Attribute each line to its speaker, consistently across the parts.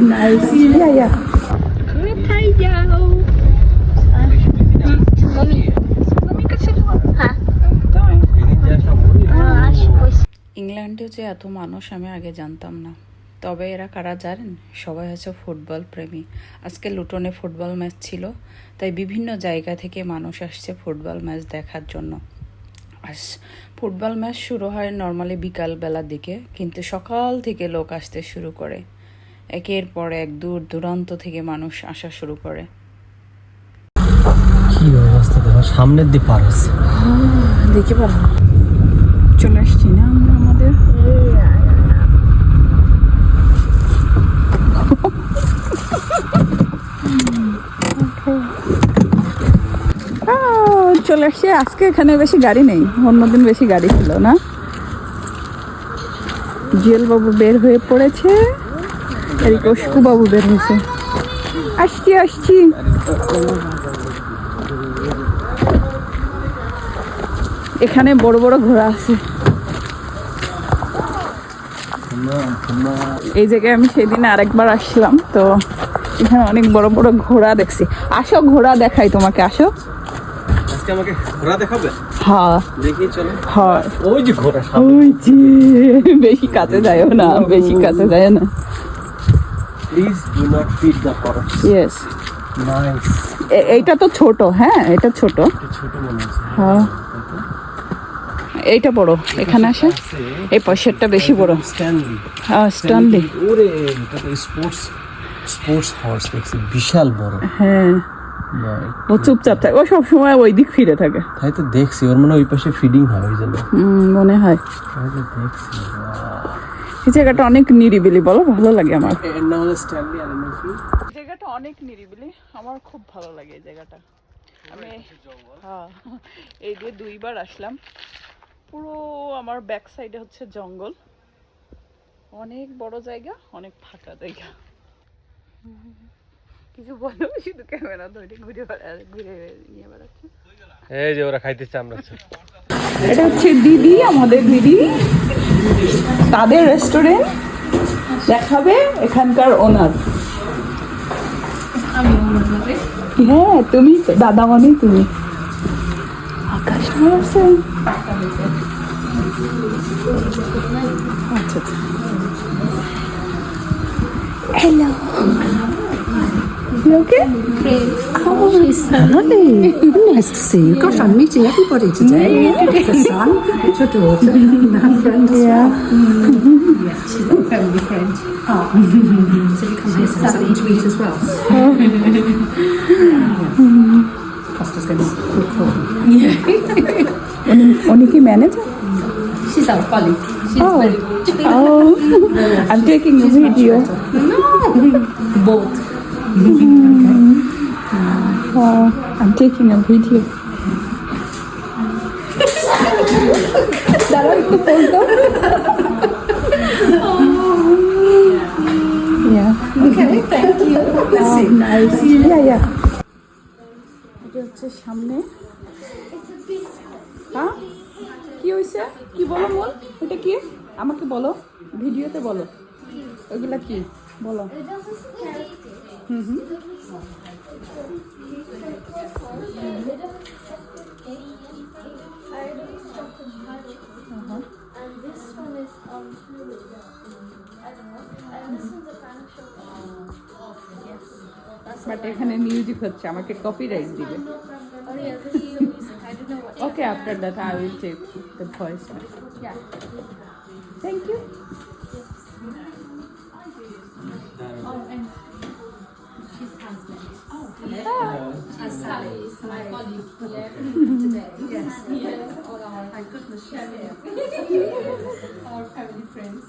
Speaker 1: nice. Yeah, yeah. ইংল্যান্ডে যে এত মানুষ আমি আগে জানতাম না তবে এরা কারা জানেন সবাই হচ্ছে ফুটবল প্রেমী আজকে লুটনে ফুটবল ম্যাচ ছিল তাই বিভিন্ন জায়গা থেকে মানুষ আসছে ফুটবল ম্যাচ দেখার জন্য আর ফুটবল ম্যাচ শুরু হয় নর্মালি বিকাল বেলার দিকে কিন্তু সকাল থেকে লোক আসতে শুরু করে একের পর এক দূর দূরান্ত থেকে মানুষ আসা শুরু করে।
Speaker 2: কি অবস্থা দেখো সামনের পার হচ্ছে।
Speaker 1: দেখতে পারো। চলে আসছি না আমরা আমাদের? আহ, চলে আসছি। আজকে এখানে বেশি গাড়ি নেই। অন্যদিন বেশি গাড়ি ছিল না। জিএল বাবু বের হয়ে পড়েছে। এদিকে অস্কু বাবু বের হয়েছে। আসছি আসছি। এখানে বড় বড় ঘোড়া আছে। এই জায়গায় আমি সেদিন আরেকবার আসলাম তো এখানে অনেক বড় বড় ঘোড়া দেখছি। আসো ঘোড়া দেখাই তোমাকে আসো।
Speaker 2: আজকে আমাকে ঘোড়া দেখাবে?
Speaker 1: হ্যাঁ।
Speaker 2: দেখি চলো।
Speaker 1: হয়।
Speaker 2: ওই যে ঘোড়া
Speaker 1: ওই যে বেশি কাছে যায়ও না বেশি কাছে যায় না।
Speaker 2: Please do not feed the horse
Speaker 1: yes
Speaker 2: nice
Speaker 1: এইটা তো ছোট হ্যাঁ এটা ছোট।
Speaker 2: ছোট মনে হচ্ছে।
Speaker 1: হ্যাঁ। এইটা বড় এখানে আসে? এই পাশেরটা বেশি বড়।
Speaker 2: স্ট্যানলি
Speaker 1: হ্যাঁ স্টানলি
Speaker 2: ওরে এটা তো স্পোর্টস স্পোর্টস হর্স দেখছি বিশাল বড়।
Speaker 1: হ্যাঁ। ও চুপচাপ থাকে। ও সব সময় ওই দিক ফিরে থাকে।
Speaker 2: তাই তো দেখছি ওর মনে হয় ওই পাশে ফিডিং হয় ওই জন্য।
Speaker 1: মনে হয়।
Speaker 2: দেখছি
Speaker 1: এই জায়গাটা অনেক নিরিবিলি বলো ভালো লাগে আমার। জায়গাটা অনেক নিরিবিলি আমার খুব ভালো লাগে এই জায়গাটা। আমি হ্যাঁ এই দিয়ে দুইবার আসলাম। পুরো আমার ব্যাক সাইডে হচ্ছে জঙ্গল। অনেক বড় জায়গা অনেক ফাঁকা জায়গা। কিছু বলো শুধু ক্যামেরা ধরে ঘুরে বেড়া- ঘুরে নিয়ে বেড়াচ্ছে।
Speaker 2: এই যে ওরা খাইতেছে আমরা
Speaker 1: এটা হচ্ছে দিদি আমাদের দিদি। তাদের রেস্টুরেন্ট দেখাবে এখানকার ওনার হ্যাঁ তুমি দাদা মানে তুমি। আকাশ আচ্ছা hello You okay? Great. Oh, she's lovely.
Speaker 3: nice to see you. Gosh, I'm meeting everybody today. the son, your daughter, and friend as yeah. well. Mm-hmm. Yeah, she's a family friend. Oh. so you come here something to eat as well. Oh. yeah. Costa's going to cook for
Speaker 1: me. Yeah. Manager?
Speaker 3: She's our colleague. She's
Speaker 1: oh.
Speaker 3: very good.
Speaker 1: oh. I'm she's, taking a video.
Speaker 3: No. Both.
Speaker 1: Wow, I'm taking a video. দাঁড়াও একটু বলতো Yeah.
Speaker 3: Okay, thank you.
Speaker 1: Oh, nice. Yeah, yeah. এটা হচ্ছে সামনে। হ্যাঁ? কি হয়েছে? কি বলো বল? এটা কি? আমাকে বলো। ভিডিওতে বলো। ওইগুলা কি? বলো। Hmm hmm
Speaker 4: And this one is um I don't know. And this one's a prank show.
Speaker 1: But এখানে মিউজিক হচ্ছে আমাকে কপিরাইট দিবে
Speaker 4: Oh yeah, this is the music. I don't know what.
Speaker 1: Okay after that I will check the voice
Speaker 4: Yeah.
Speaker 1: Thank you
Speaker 4: Oh, She's
Speaker 3: Sally, is my colleague here today. Yes. Yes, all our, thank goodness she's here. our family friends.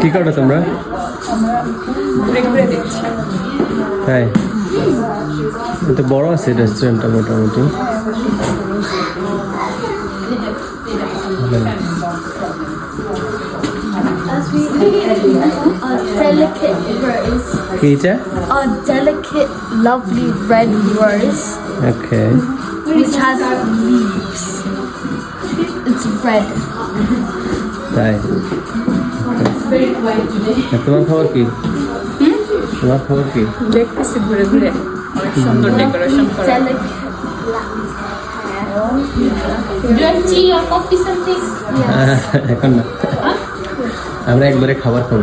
Speaker 2: কি করো তোমরা তাই এটা বড় আছে রেস্টুরেন্টটা মোটামুটি ভালো।
Speaker 4: as we A delicate rose.
Speaker 2: কি এটা
Speaker 4: A delicate, lovely red rose
Speaker 2: okay
Speaker 4: which has leaves. It's red.
Speaker 2: তাই আর তোমার খবর কি তোমার খবর কি
Speaker 1: দেখতেছি ঘুরে ঘুরে। অনেক সুন্দর ডেকোরেশন করা।
Speaker 4: Delicate black hair. Do you want tea or coffee something? Yes.
Speaker 2: এখন না। আমরা একবারে খাবার খাব।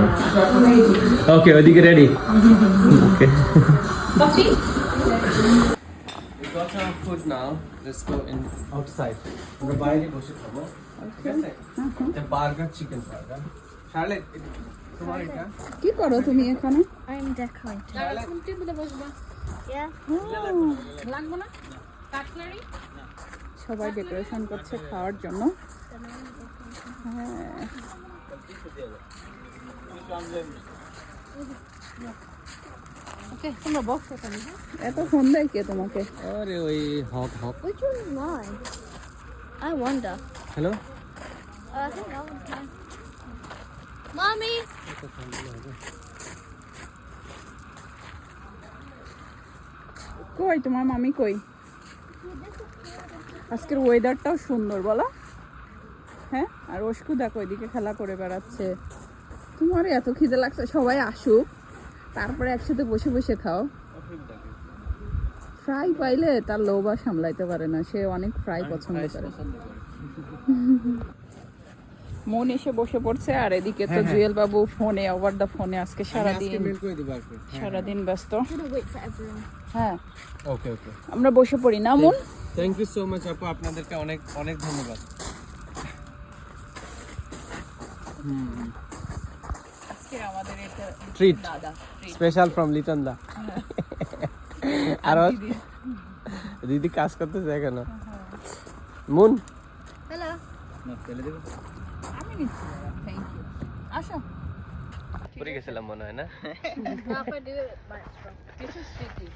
Speaker 2: ওকে ওইদিকে ready okay
Speaker 4: Coffee?
Speaker 2: We got our food now. Let's go in outside. আমরা বাইরে বসে খাব। ঠিক আছে? এটা বার্গার চিকেন বার্গার শার্লেট তোমার এটা
Speaker 1: কি করো তুমি এখানে. সবাই ডেকোরেশন করছে খাওয়ার জন্য। এত ফোন দেয় কে তোমাকে?
Speaker 2: আরে ওই
Speaker 4: Haque Haque? I wonder. Hello
Speaker 1: কই তোমার মামি কই? আজকের ওয়েদারটাও সুন্দর বলো। হ্যাঁ আর অস্কু দেখো ওইদিকে খেলা করে বেড়াচ্ছে। তোমার এত খিদে লাগছে সবাই আসুক। তারপরে একসাথে বসে বসে খাও। ফ্রাই পাইলে তার লোভ আর সামলাইতে পারে না সে অনেক ফ্রাই পছন্দ করে। মন এসে বসে পড়ছে আর এদিকে তো জুয়েল বাবু ফোনে ওভার দা ফোনে আজকে
Speaker 2: করে দিব আজকে
Speaker 1: সারাদিন ব্যস্ত. হ্যাঁ।
Speaker 2: ওকে ওকে
Speaker 1: আমরা বসে পড়ি না মন?
Speaker 2: থ্যাংক ইউ সো মাচ আপু। আপনাদেরকে অনেক অনেক ধন্যবাদ।
Speaker 1: আজকে আমাদের এটা
Speaker 2: ট্রিট
Speaker 1: দাদা
Speaker 2: স্পেশাল ফ্রম লিটন দা আর দিদি। কাজ করতেছে এখনও। মুন?
Speaker 4: Hello.
Speaker 1: আমি নিচ্ছি থ্যাংক ইউ আসো
Speaker 2: পড়ে গেছিলাম মনে হয় না
Speaker 4: now if I do it, mine's wrong.
Speaker 1: কিছু স্মৃতি